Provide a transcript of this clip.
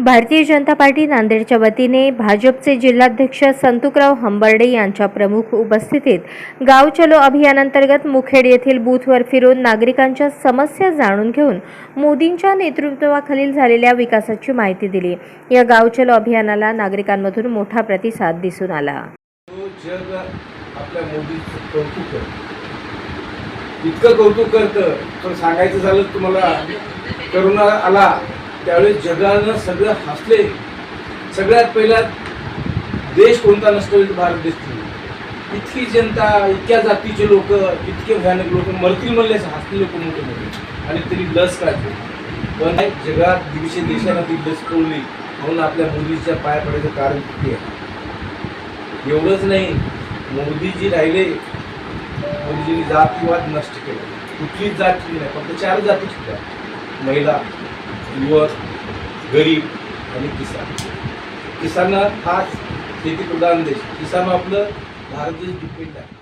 Bharatiya Janata party नांदेडच्या वतीने भाजपचे जिल्हाध्यक्ष संतुकराव हंबर्डे यांच्या प्रमुख उपस्थितीत गाव चलो अभियानांतर्गत मुखेड येथील बूथवर फिरून नागरिकांच्या समस्या जाणून घेऊन मोदींच्या नेतृत्वाखालील झालेल्या विकासाची माहिती दिली. या गाव चलो अभियानाला नागरिकांमधून मोठा प्रतिसाद दिसून आला. जग आपल्या कौतुक इतकं कौतुक करतं. पण सांगायचं झालं तुम्हाला करोना आला. त्यावेळेस जगानं सगळं हसले. सगळ्यात पहिला देश कोणता नसतो भारत देश इतकी जनता इतक्या जातीचे लोक इतके भयानक लोक मरतील म्हणले हसले लोक मोठे मोठे. आणि तरी लस काढली पण जगात दीडशे देशांना ती लस पोळली म्हणून आपल्या मोदीच्या पाया पडायचं कारण किती आहे? एवढंच नाही. मोदीजी राहिले. मोदीजींनी जातीवाद नष्ट केला. कुठलीच जात नाही. फक्त चार जाती ठेवल्या महिला युवक गरीब आणि किसान. किसान हा शेतीप्रधान देश. किसान आपलं भारत देश डिपेंड आहे